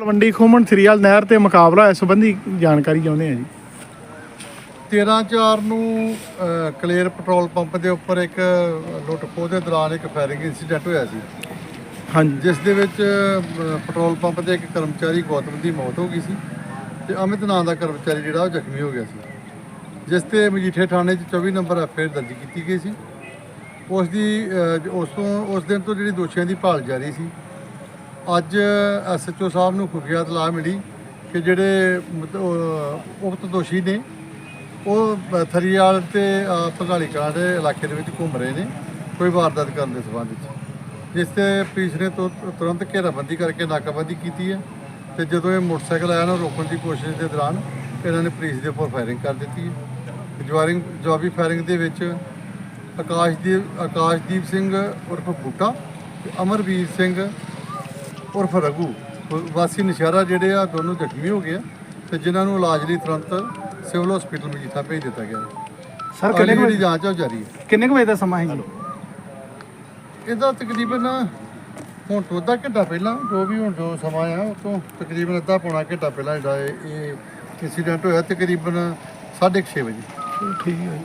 ਤਲਵੰਡੀ ਖੋਮਣ ਸਰੀਆਲ ਨਹਿਰ ਤੇ ਮੁਕਾਬਲਾ ਇਸ ਸੰਬੰਧੀ ਜਾਣਕਾਰੀ ਚਾਹੁੰਦੇ ਆ ਜੀ। 13/4 ਨੂੰ ਅ, ਕਲੇਰ ਪੈਟਰੋਲ ਪੰਪ ਦੇ ਉੱਪਰ ਇੱਕ ਲੁੱਟ ਖੋਹ ਦੇ ਦੌਰਾਨ ਇੱਕ ਫਾਇਰਿੰਗ ਇਨਸੀਡੈਂਟ ਹੋਇਆ ਸੀ। ਹਾਂਜੀ। ਜਿਸ ਦੇ ਵਿੱਚ ਅ, ਪੈਟਰੋਲ ਪੰਪ ਦੇ ਇੱਕ ਕਰਮਚਾਰੀ ਗੌਤਮ ਦੀ ਮੌਤ ਹੋ ਗਈ ਸੀ ਤੇ ਅਮਿਤ ਨਾਂ ਦਾ ਕਰਮਚਾਰੀ ਜਿਹੜਾ ਉਹ ਜ਼ਖਮੀ ਹੋ ਗਿਆ ਸੀ। ਜਿਸ ਤੇ ਮਜੀਠੇ ਥਾਣੇ 'ਚ 24 ਨੰਬਰ ਐਫਆਈਆਰ ਦਰਜ ਕੀਤੀ ਗਈ ਸੀ। ਉਸ ਦੀ ਅ, ਉਸ ਤੋਂ ਉਸ ਦਿਨ ਤੋਂ ਜਿਹੜੀ ਦੋਸ਼ੀਆਂ ਦੀ ਭਾਲ ਜਾਰੀ ਸੀ ਅੱਜ ਐਸਐਚਓ ਸਾਹਿਬ ਨੂੰ ਖੁਫੀਆ ਤਲਾਹ ਮਿਲੀ ਕਿ ਜਿਹੜੇ ਉਕਤ ਦੋਸ਼ੀ ਨੇ, ਉਹ ਬ- ਥਰੀਵਾਲ ਤੇ ਭਗਾਲੀ ਕਲਾਂ ਦੇ ਇਲਾਕੇ ਦੇ ਵਿੱਚ ਘੁੰਮ ਰਹੇ ਨੇ, ਕੋਈ ਵਾਰਦਾਤ ਕਰਨ ਦੇ ਸੰਬੰਧ ਵਿੱਚ। ਜਿਸ ਤੇ ਪੁਲਿਸ ਨੇ ਤੁ- ਤੁਰੰਤ ਘੇਰਾਬੰਦੀ ਕਰਕੇ ਨਾਕਾਬੰਦੀ ਕੀਤੀ ਹੈ ਤੇ ਜਦੋਂ ਇਹ ਮੋਟਰਸਾਈਕਲ ਆਇਆ ਨਾ ਰੋਕਣ ਦੀ ਕੋਸ਼ਿਸ਼ ਦੇ ਦੌਰਾਨ, ਇਹਨਾਂ ਨੇ ਪੁਲਿਸ ਦੇ ਉੱਪਰ ਫਾਇਰਿੰਗ ਕਰ ਦਿੱਤੀ ਹੈ। ਜਵਾਰਿੰਗ, ਜਵਾਬੀ ਫਾਇਰਿੰਗ ਦੇ ਵਿੱਚ ਆਕਾਸ਼ਦੀਪ ਆਕਾਸ਼ਦੀਪ ਸਿੰਘ ਉਰਫ ਬੂਟਾ ਤੇ ਅਮਰਵੀਰ ਸਿੰਘ ਉਰਫ ਰਘੂ ਵਾਸੀ ਨਸ਼ਹਿਰਾ ਜਿਹੜੇ ਆ ਦੋਨੋਂ ਜ਼ਖਮੀ ਹੋ ਗਏ ਆ ਤੇ ਜਿਨ੍ਹਾਂ ਨੂੰ ਇਲਾਜ ਲਈ ਤੁਰੰਤ ਸਿਵਲ ਹਸਪੀਟਲ ਮਜੀਠਾ ਭੇਜ ਦਿੱਤਾ ਗਿਆ। ਸਰ ਅਗਲੀ ਜਿਹੜੀ ਜਾਂਚ ਆ ਉਹ ਜਾਰੀ ਹੈ ਕਿੰਨੇ ਵਜੇ ਦਾ ਸਮਾਂ ਹੈ ਇਹਦਾ ਤਕਰੀਬਨ ਹੁਣ ਤੋਂ ਅੱਧਾ ਘੰਟਾ ਪਹਿਲਾਂ ਜੋ ਵੀ ਹੁਣ ਜੋ ਸਮਾਂ ਆ ਉਹ ਤੋਂ ਤਕਰੀਬਨ ਅੱਧਾ ਪੌਣਾ ਘੰਟਾ ਪਹਿਲਾਂ ਜਿਹੜਾ ਇਹ- ਇਨਸੀਡੈਂਟ ਹੋਇਆ ਤਕਰੀਬਨ 6:30 ਵਜੇ। ਠੀਕ ਹੈ